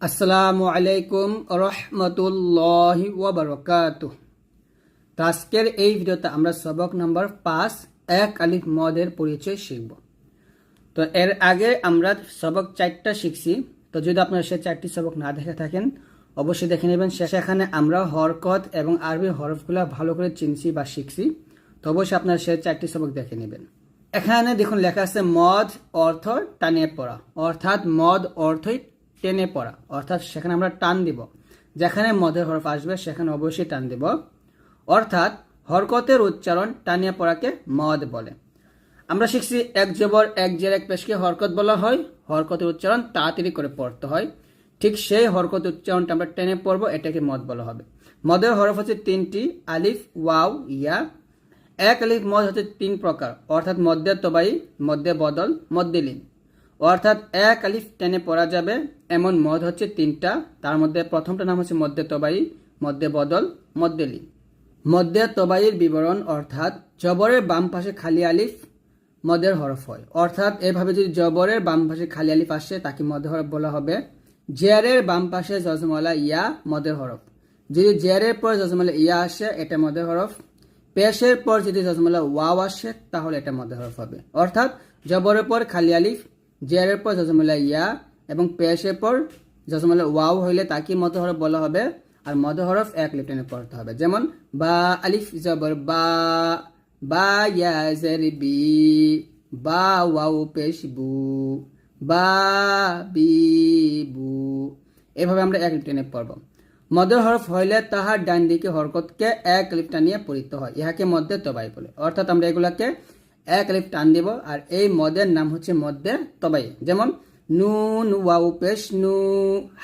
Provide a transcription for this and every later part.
আসসালামু আলাইকুম রহমতুল্লাহি ওবরকাত আজকের এই ভিডিওতে আমরা সবক নাম্বার পাঁচ, এক আলিফ মদের পরিচয় শিখব। তো এর আগে আমরা সবক চারটা শিখছি। তো যদি আপনারা সে চারটি সবক না দেখে থাকেন, অবশ্যই দেখে নেবেন। সেখানে আমরা হরকত এবং আরবি হরফগুলো ভালো করে চিনছি বা শিখছি। তো অবশ্যই আপনারা সে চারটি সবক দেখে নেবেন। এখানে দেখুন লেখা আছে মদ অর্থ টানে পড়া। অর্থাৎ মদ অর্থই টেনে পড়া, অর্থাৎ সেখানে আমরা টান দিব। যেখানে মদের হরফ আসবে, সেখানে অবশ্যই টান দিব। অর্থাৎ হরকতের উচ্চারণ টানিয়া পড়াকে মদ বলে। আমরা শিখছি এক জবর, এক জের, এক পেশকে হরকত বলা হয়। হরকতের উচ্চারণ তাড়াতাড়ি করে পড়তে হয়। ঠিক সেই হরকত উচ্চারণটা আমরা টেনে পড়ব, এটাকে মদ বলা হবে। মদের হরফ হচ্ছে তিনটি, আলিফ, ওয়াও, ইয়া। এক আলিফ, মদ হচ্ছে তিন প্রকার, অর্থাৎ মধ্যে তবাই মধ্যে বদল মধ্যে লীন। অর্থাৎ এক আলিফ টেনে পড়া যাবে। এমন মদ হচ্ছে তিনটা। তার মধ্যে প্রথমটা নাম হচ্ছে মধ্যে তবাই মধ্যে বদল লীন মধ্যে তবাইয়ের বিবরণ অর্থাৎ জবরের বাম পাশে খালি আলিফ, মদের হরফ হয়। অর্থাৎ এভাবে যদি জবরের বাম পাশে খালি আলিফ আসে, তাকে মদের হরফ বলা হবে। জেয়ারের বাম পাশে জজমলা ইয়া, মদের হরফ। যদি জেয়ারের পর জজমলা ইয়া আসে, এটা মদের হরফ। পেশের পর যদি জজমলা ওয়াও আসে, তাহলে এটা মধ্যে হরফ হবে। অর্থাৎ জবরের পর খালি আলিফ জেয়ারের পর জজমলা ইয়া এবং পেশের পর জজমলা ওয়াও হইলে তাকে মধ্যে হরফ বলা হবে আর মধ্য হরফ এক লিপটেনে পড়তে হবে। যেমন, বা আলিফ জবর বা বা ইয়া জের বি, বা ওয়াও পেশ বু, বা বি বু, এভাবে আমরা এক লিপটেনে পড়ব। মদের হরফ হইলে তাহার ডান দিকে হরকতকে এক লিফ টানিয়ে পড়িতে হয়। ইহাকে মধ্যে তবাই বলে। অর্থাৎ আমরা এগুলাকে এক লিফ টান দিব, আর এই মদের নাম হচ্ছে মধ্যে তবাই। যেমন, নুন ওয়াও পেশ নু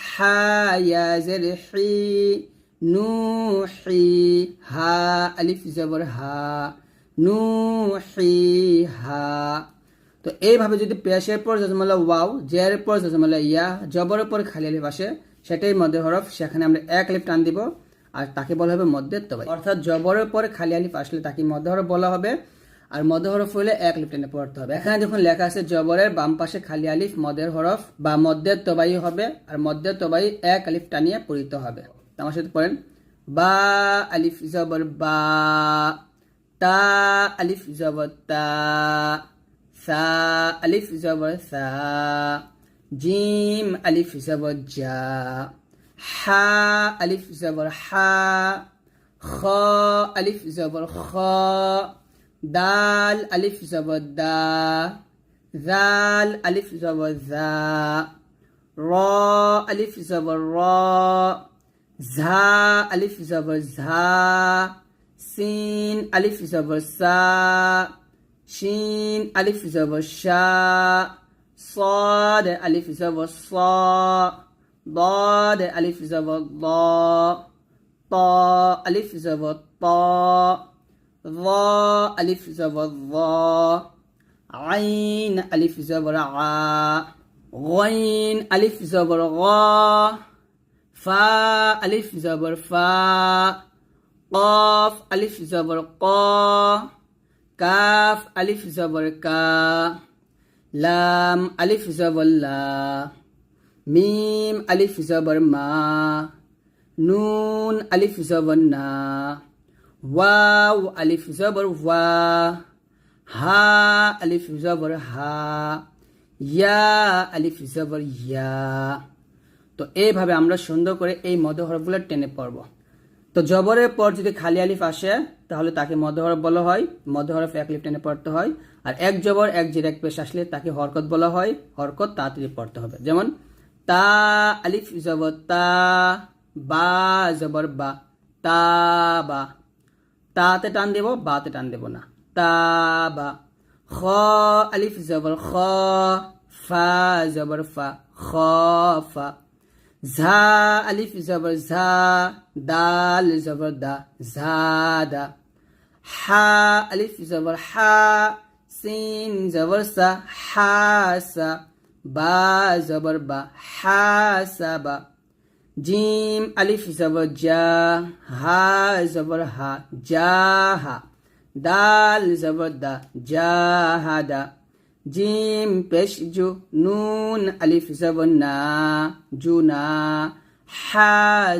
হা ইয়া জের হি, নু হি হা আলিফ জবর হা, নু হি হা। তো এইভাবে যদি পেশের পর জজমালা ওয়াও, জের পর জজমালা ইয়া জবরের পর খালি আলিফ আসে, সেটাই মধ্যে হরফ, সেখানে আমরা এক লিফ টান দিব, আর তাকে বলা হবে মধ্যে তবাই। অর্থাৎ জবরের পরে খালি আলিফ আসলে তাকে মধ্য হরফ বলা হবে। আর মধ্য হরফ হলে এক লিফ টেনে পড়তে হবে। এখানে যখন লেখা আছে, জবরের বাম পাশে খালি আলিফ, মদের হরফ বা মধ্যের তবাই হবে আর মধ্যের তবাই এক আলিফ টানিয়ে পড়িতে হবে। আমার সাথে পড়েন। বা আলিফ জবর বা, তা আলিফ জবর তা, সা আলিফ জবর সা, জিম আলিফ জবর জা, হা আলিফ জবর হা, খ আলিফ জবর খ دال الف زبد دا. ذال الف زبد ذا. را الف زبد را. زا الف زبد زا سین الف زبد سا. شین الف زبد شا. صاد الف زبد صا. ضاد الف زبد ضا طا الف زبد طا ظا ألف زبر ظا عين ألف زبر عا غين ألف زبر غا فا ألف زبر فا قاف ألف زبر قا كاف ألف زبر كا لام ألف زبر لا ميم ألف زبر ما نون ألف زبر نا ওয়াও আলিফ জবর ওয়া হা আলিফ জবর হা ইয়া আলিফ জবর ইয়া তো এইভাবে আমরা সুন্দর করে এই মধ্য হরফগুলো টেনে পড়ব। তো জবরের পর যদি খালি আলিফ আসে, তাহলে তাকে মধ্য হরফ বলা হয়। মধ্য হরফ এক লিফ টেনে পড়তে হয়। আর এক জবর, এক জির এক পেশ আসলে তাকে হরকত বলা হয়। হরকত তাড়াতাড়ি পড়তে হবে। যেমন, তা, আলিফ, জবর, তা, বা, জবর, বা, তা, বা। তাতে টান দেব, বাতে টান দেব না। তা, বা, খ, আলিফ, জবর, খ, ফা, জবর, ফা, খ, ফা। ঝা, আলিফ, জবর, ঝা, দাল, জবর, দা ঝাদা হা, আলিফ, জবর, হা, সিন, জবর, সা হাসা বা, জবর, বা হাসাবা জিম আলিফ জবর জা হা জবর হা জাহা দাল জবর দা জাহাদা জিম পেশ জু নুন আলিফ জবর না জুনা হা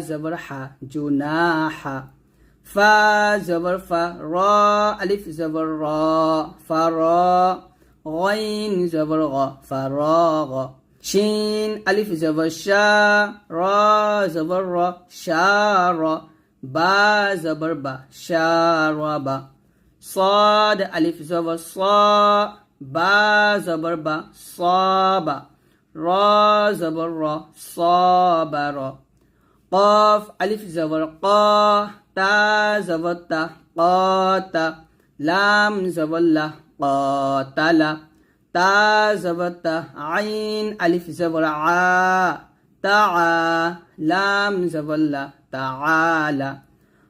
জবর হা জুনা হা ফা জবর ফা র আলিফ জবর র ফা র غين زبر غ فراغ شين ألف زبر شا را زبر را شار با زبر با شارب صاد ألف زبر صا با زبر با صاب را زبر را صابر قاف ألف زبر قا تا زبر تا قاتا لام زبر لا قاتل تا تا عين ألف زبر عا. تعا لام زبر لا. تعالى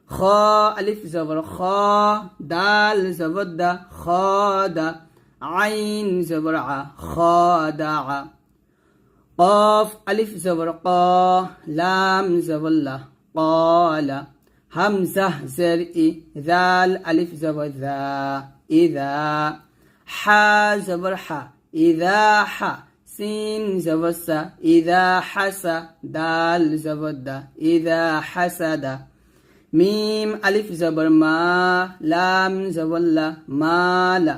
خا ألف زبر خا دال زبر دا خادا عين زبر ع قاف ألف زبر قا لام زبر لا. قال همزة زرئي ذال ألف زبر ذا إذا. হা জবর হা, ইদা হা, সিন জবর সা, ইদা হাসা দাল জবর দা, ইদা হাসাদা মিম আলিফ জবর মা, লাম জবল্লা মালা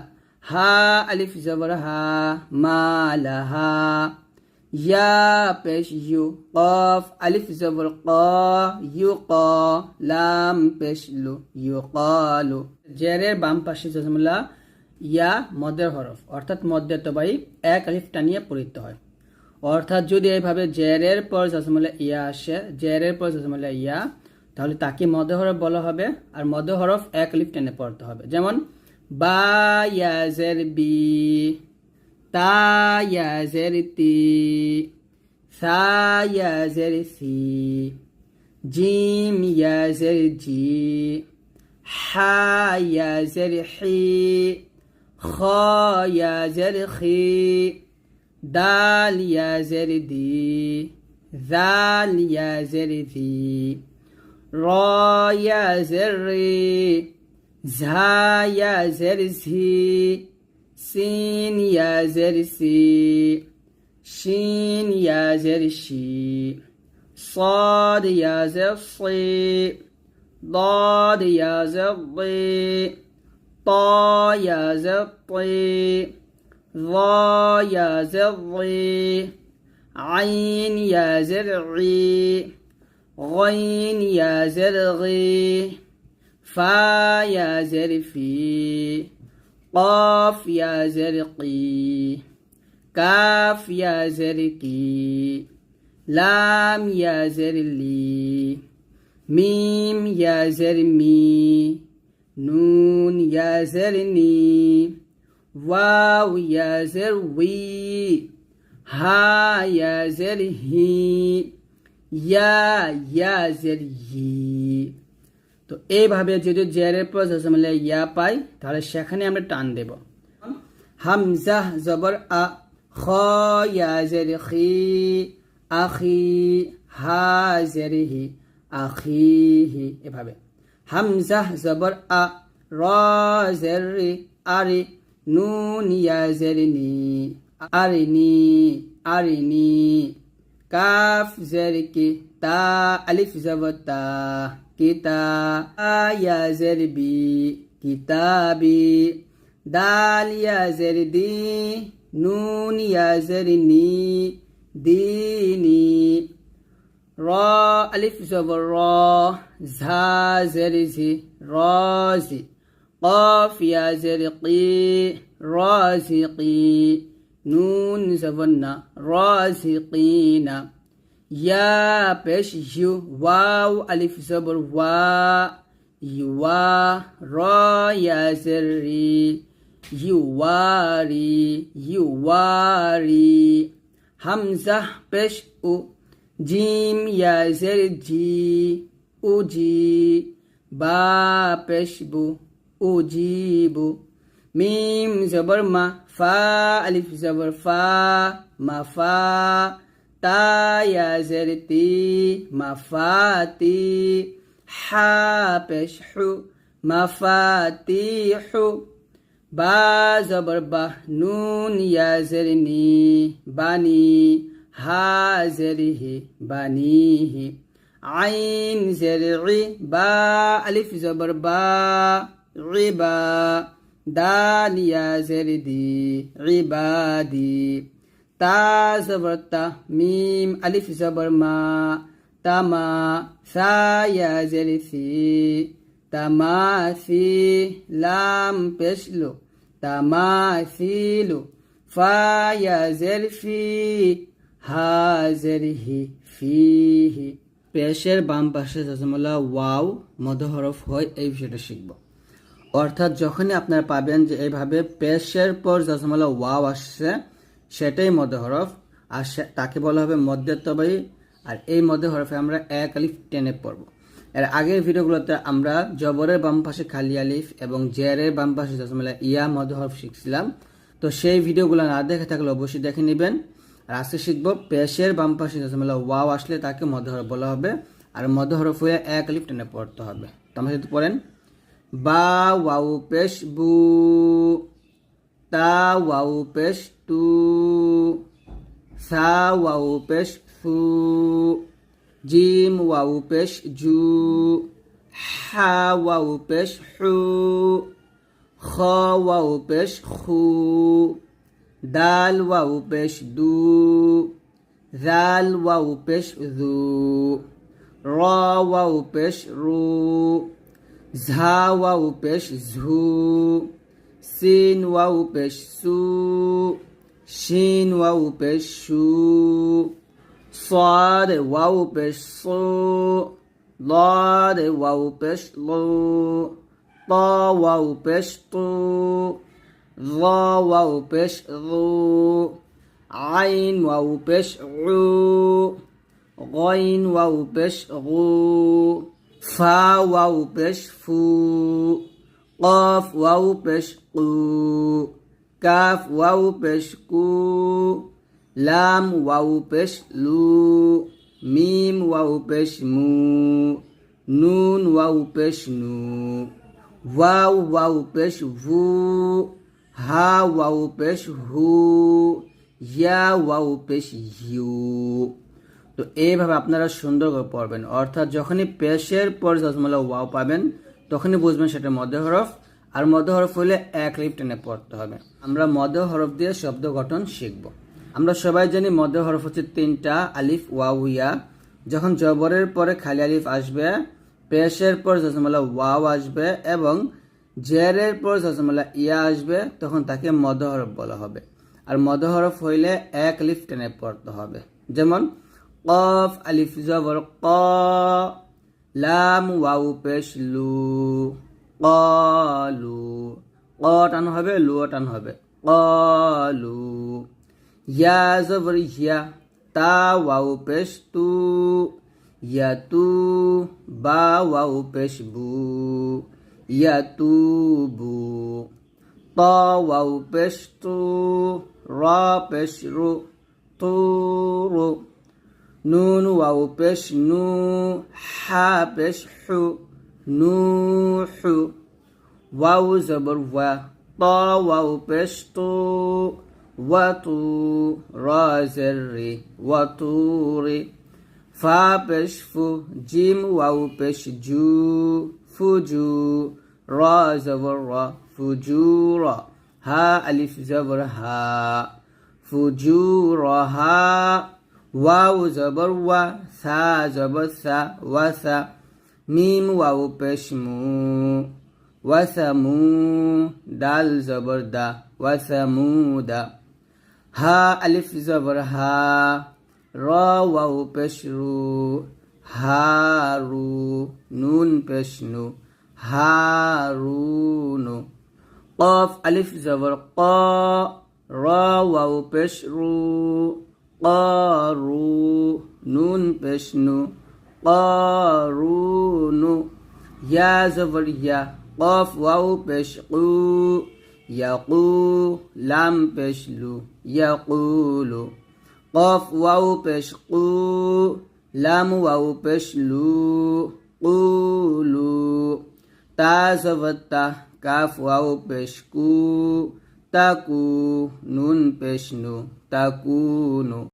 হা আলিফ জবর হা মালা হা। ইয়া পেশ ইউ, কফ আলিফ জবর ক, ইউ ক, লাম পেশ লু, ইউ ক লু। জেরের বাম পাশে জজমলা ইয়া মদের হরফ, অর্থাৎ মদ্যের তবাই এক আলিফ টানিয়ে পড়িত হয়। অর্থাৎ যদি এইভাবে জেরের পর জজমুল্লা ইয়া আসে, জেরের পর জজমুল্লা ইয়া, তাহলে তাকে মদ হরফ বলা হবে, আর মদ হরফ এক লিফ টেনে পড়তে হবে। যেমন, বা ইয়াজের বি, তা ইয়াজের তি, সা ইয়াজের সি, জিম ইয়াজের জি, হা ইয়াজের হি خا يا زر خي دال يا زر دي ذال يا زر ذی را يا زر ري زها يا زر زي سين يا زر سي شين يا زر شي صاد يا زر صي ضاد يا زر ضي طا يا زرطي ظا يا زرضي عين يا زرعي غين يا زرغي فا يا زرفي قاف يا زرقي كاف يا زركي لام يا زرلي ميم يا زرمي نون يا زرني واو يا زروي ها يا زرهي ইয়া ইয়া জের ই তো এইভাবে যদি জেরের পর জসমলে ইয়া পাই তাহলে সেখানে আমরা টান দেব হামজা জবর আ খ ইয়া জের খি আখি হা জের হি আখি হি এভাবে হামজা জবর আ, র জের রি আরি, নুন, ইয়া জের নি আরিনি আরিনি কাফ জেরকি তা, আলিফ জবতা কিতা ইয়া জেরবি কিতাবি দাল, ইয়া জেরদি নুন, ইয়া দিনি را ألف زبر را زا زر زي رازي قاف يا زر قي رازقي نون زبرنا رازقينا يا بش يو واو ألف زبر وا. يوا را يا زري يواري يواري همزة بش أو. জিম ইয়াজের জি উজি বা পেশবু উজিবু মিম জবর মা ফা আলিফ জবর ফা মা ফা তা ইয়াজের তি মা ফা তি হা পেশহু মা ফা তি হু বা জবর বা নুন ইয়াজের নি বানি হা জের হি বানি হি আইন জের ই বা, আলিফ জবর বা, রিবা। দাল ইয়া জের দি রিবাদি। তা জবর তা, মিম, আলিফ জবর মা। তামা সা ইয়া জের সি তামাসি লাম পেশলো তামাসিলু ফা হা হি পেশের বাম পাশে জজমলা ওয়াও, মধ্য হরফ হয়, এই বিষয়টা শিখব। অর্থাৎ যখনই আপনারা পাবেন যে এইভাবে পেশের পর জজমলা ওয়াও আসছে, সেটাই মধ্য হরফ, আর তাকে বলা হবে তবাই, আর এই মধ্য হরফে আমরা এক আলিফ টেনে পড়ব। এর আগের ভিডিওগুলোতে আমরা জবরের বাম পাশে খালি আলিফ এবং জেরের বাম পাশে জজমলা ইয়া মধ্য হরফ শিখছিলাম। তো সেই ভিডিওগুলো না দেখে থাকলে অবশ্যই দেখে নেবেন। আর আজকে শিখব, পেশের বাম পাশে জজমলা ওয়াও আসলে তাকে মধ্য হরফ বলা হবে, আর মধ্য হরফ হয়ে এক আলিফ টেনে পড়তে হবে। তো আমরা যদি পড়েন, বা ওয়াউ পেশ বু, তা ওয়াউ পেশ তু, সা ওয়াউ পেশ সু জিম ওয়াউ পেশ জু, হা ওয়াউ পেশ হু, খ ওয়াউ পেশ খু। Dal wa pesh du. dal wa pesh du. Ra wa pesh ru. Zha wa pesh zhu. Sin wa pesh su. Shin wa pesh shu. Sad wa pesh su. Lad wa pesh lu. Ta wa pesh tu. ظ واو পেশ ظু عين واو পেশ عু غين واو পেশ غু فا واو পেশ ফু قاف واو পেশ قو calf ওয়াউ পেশ কু লাম ওয়াউ পেশ লু মিম ওয়াউ পেশ মু নুন ওয়াউ পেশ নু ওয়াউ ওয়াউ পেশ ভু হা ওয়াউ পেশ হু ইয়া ওয়াউ পেশ ইউ তো এইভাবে আপনারা সুন্দর করে পড়বেন। অর্থাৎ যখনই পেশের পর জজমালা ওয়াও পাবেন, তখনই বুঝবেন সেটা মধ্য হরফ। আর মধ্য হরফ হলে এক লিপ টেনে পড়তে হবে। আমরা মধ্য হরফ দিয়ে শব্দ গঠন শিখব। আমরা সবাই জানি মধ্য হরফ হচ্ছে তিনটা, আলিফ, ওয়াও, ইয়া। যখন জবরের পরে খালি আলিফ আসবে, পেশের পর জজমালা ওয়াও আসবে এবং জেরের পর জজমালা ইয়া আসবে, তখন তাকে মধ্য হরফ বলা হবে। আর মধ্য হরফ হইলে এক লিফ টেনে পড়তে হবে। যেমন, কফ, আলিফ, জবর, ক, লাম ওয়াউ পেশ, লু কলু ক টান হবে, লু টান হবে। কলু ইয়া, জবর, ইয়া, তা ওয়াউ পেশ, তু, ইয়া, তু, বা ওয়াউ পেশ, বু। ইয়াতুবু ত ওয়াউ পেশ তু র পেশ রু তু রু নুন ওয়াউ পেশ নু হা পেশ হু নু হু ওয়াউ জবর ওয়া ত ওয়াউ পেশ তু ওয়াতু জিম ওয়াউ জু ফুজু র জবর র ফুজুর হা আলিফ জবর হা ফুজুরহা ওয়াও জবর ওয়া সা জবর সা ওয়াসা মিম ওয়াও পেশ মু ওয়াসামু দাল জবর দা ওয়াসামুদা হা আলিফ জবর হা هارو نون بشنو هارونو. قاف ألف زبر قا را واو بشرو قارو نون بشنو قارون يا زبر يا قاف واو بشقو يقو لام بشلو يقولو. قاف واو بشقو লাম ওয়াও পেশ লু কুলু তা সবত্তা কাফ ওয়াও পেশ কু তাকু নুন পেশ নু তাকুনু